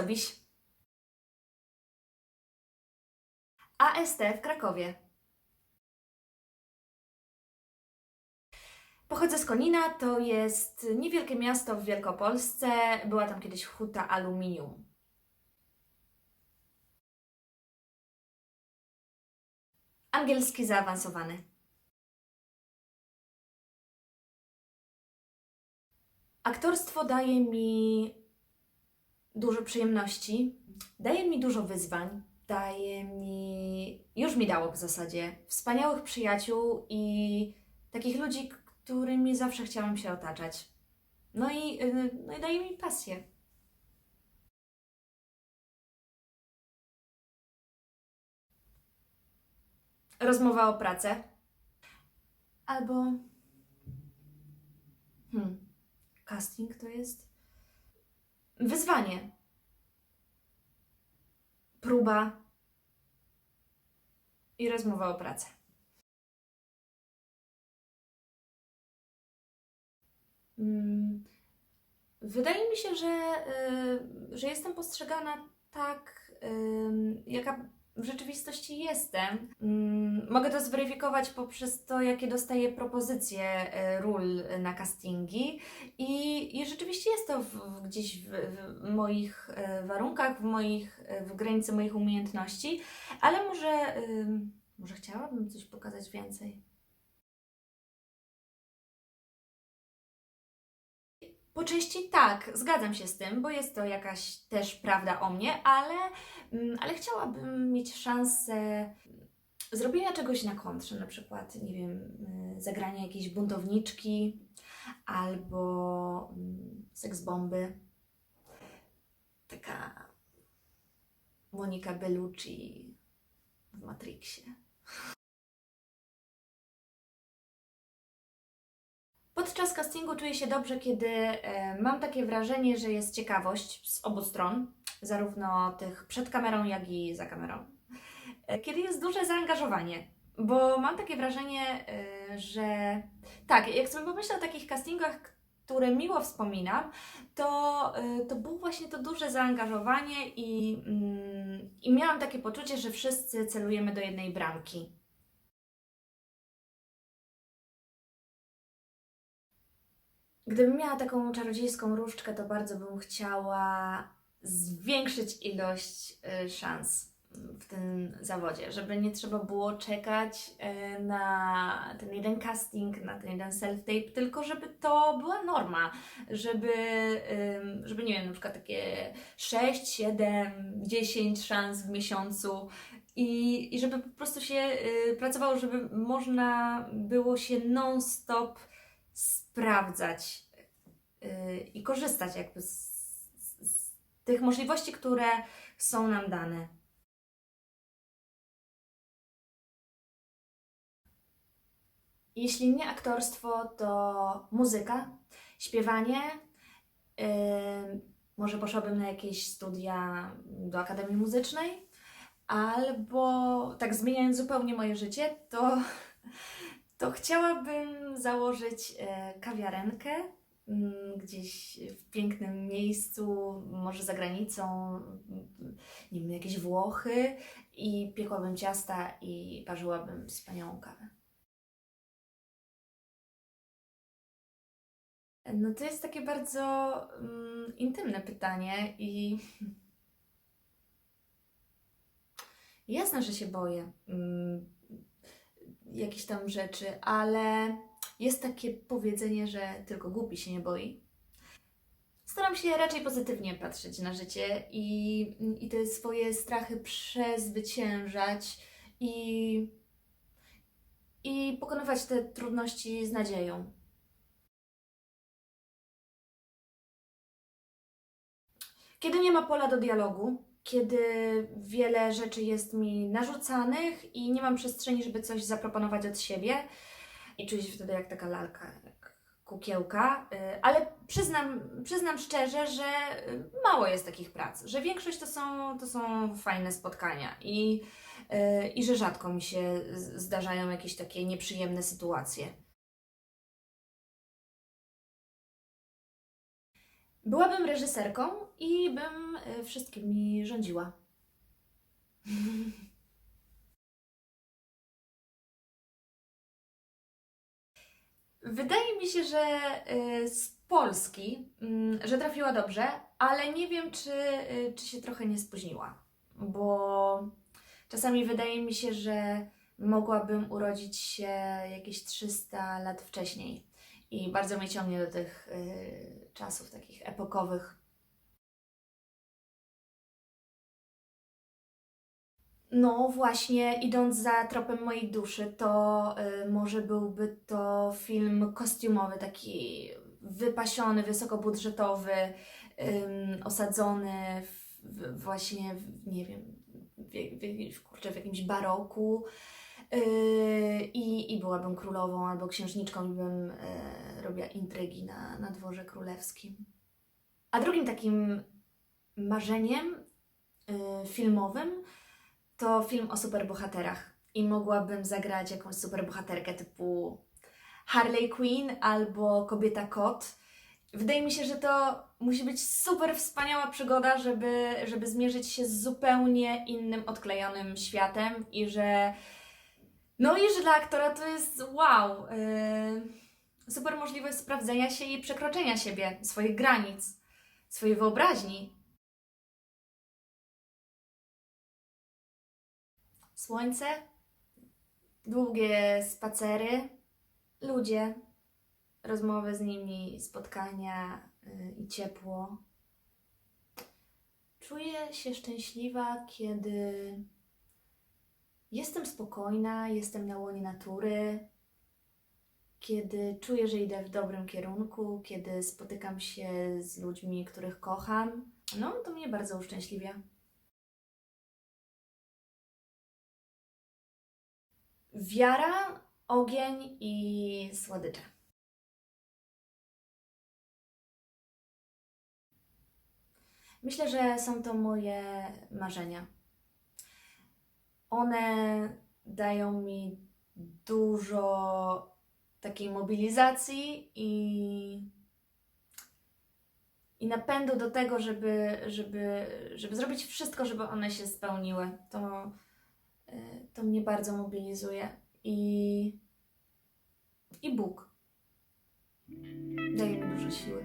Sobiś. AST w Krakowie. Pochodzę z Konina, to jest niewielkie miasto w Wielkopolsce. Była tam kiedyś huta aluminium. Angielski zaawansowany. Aktorstwo daje mi dużo przyjemności, daje mi dużo wyzwań, daje mi, już mi dało w zasadzie, wspaniałych przyjaciół i takich ludzi, którymi zawsze chciałam się otaczać. No i, yy, no i daje mi pasję. Rozmowa o pracę. Albo. Hmm. Casting to jest. Wyzwanie. Próba. I rozmowa o pracę. Mm, Wydaje mi się, że, y, że jestem postrzegana tak, jaka w rzeczywistości jestem. Mm, Mogę to zweryfikować poprzez to, jakie dostaję propozycje y, ról na castingi. I, i rzeczywiście jest to w, gdzieś w, w moich y, warunkach, w, moich, y, w granicy moich umiejętności, ale może, może chciałabym coś pokazać więcej. Po części tak, zgadzam się z tym, bo jest to jakaś też prawda o mnie, ale, mm, ale chciałabym mieć szansę zrobienia czegoś na kontrze, na przykład, nie wiem, y, zagrania jakiejś buntowniczki albo mm, seksbomby. Taka Monika Bellucci w Matrixie. Podczas castingu czuję się dobrze, kiedy e, mam takie wrażenie, że jest ciekawość z obu stron, zarówno tych przed kamerą, jak i za kamerą. E, Kiedy jest duże zaangażowanie, bo mam takie wrażenie, e, że tak, jak sobie pomyślę o takich castingach, które miło wspominam, to, to było właśnie to duże zaangażowanie i, mm, i miałam takie poczucie, że wszyscy celujemy do jednej bramki. Gdybym miała taką czarodziejską różdżkę, to bardzo bym chciała zwiększyć ilość y, szans w tym zawodzie, żeby nie trzeba było czekać y, na ten jeden casting, na ten jeden self-tape, tylko żeby to była norma, żeby, żeby nie wiem, na przykład takie 6, 7, 10 szans w miesiącu i, i żeby po prostu się y, pracowało, żeby można było się non-stop sprawdzać yy, i korzystać jakby z, z, z tych możliwości, które są nam dane. Jeśli nie aktorstwo, to muzyka, śpiewanie. Yy, może poszłabym na jakieś studia do Akademii Muzycznej, albo tak zmieniając zupełnie moje życie, to to chciałabym założyć e, kawiarenkę mm, gdzieś w pięknym miejscu, może za granicą, nie wiem, jakieś Włochy i piekłabym ciasta i parzyłabym wspaniałą kawę. No to jest takie bardzo mm, intymne pytanie i jasne, że się boję. Mm, jakichś tam rzeczy, ale jest takie powiedzenie, że tylko głupi się nie boi. Staram się raczej pozytywnie patrzeć na życie i, i te swoje strachy przezwyciężać i, i pokonywać te trudności z nadzieją. Kiedy nie ma pola do dialogu, kiedy wiele rzeczy jest mi narzucanych i nie mam przestrzeni, żeby coś zaproponować od siebie i czuję się wtedy jak taka lalka, jak kukiełka, y, ale przyznam, przyznam szczerze, że mało jest takich prac, że większość to są, to są fajne spotkania i, y, i że rzadko mi się zdarzają jakieś takie nieprzyjemne sytuacje. Byłabym reżyserką i bym y, wszystkimi rządziła. Wydaje mi się, że y, z Polski, mm, że trafiła dobrze, ale nie wiem, czy, y, czy się trochę nie spóźniła, bo czasami wydaje mi się, że mogłabym urodzić się jakieś 300 lat wcześniej i bardzo mnie ciągnie do tych y, czasów takich epokowych. No właśnie, idąc za tropem mojej duszy, to y, może byłby to film kostiumowy, taki wypasiony, wysokobudżetowy, ym, osadzony w, w, właśnie, w, nie wiem, w, w, w, kurczę, w jakimś baroku. I byłabym królową albo księżniczką i bym e, robiła intrygi na, na dworze królewskim. A drugim takim marzeniem y, filmowym to film o superbohaterach. I mogłabym zagrać jakąś superbohaterkę typu Harley Quinn albo Kobieta Kot. Wydaje mi się, że to musi być super wspaniała przygoda, żeby, żeby zmierzyć się z zupełnie innym, odklejonym światem i że. No i że dla aktora to jest wow! Yy, super możliwość sprawdzenia się i przekroczenia siebie, swoich granic, swojej wyobraźni. Słońce, długie spacery, ludzie, rozmowy z nimi, spotkania y, i ciepło. Czuję się szczęśliwa, kiedy jestem spokojna, jestem na łonie natury, kiedy czuję, że idę w dobrym kierunku, kiedy spotykam się z ludźmi, których kocham. No, to mnie bardzo uszczęśliwia. Wiara, ogień i słodycze. Myślę, że są to moje marzenia. One dają mi dużo takiej mobilizacji i, i napędu do tego, żeby, żeby, żeby zrobić wszystko, żeby one się spełniły. To, y, to mnie bardzo mobilizuje. I, i Bóg daje mi dużo siły.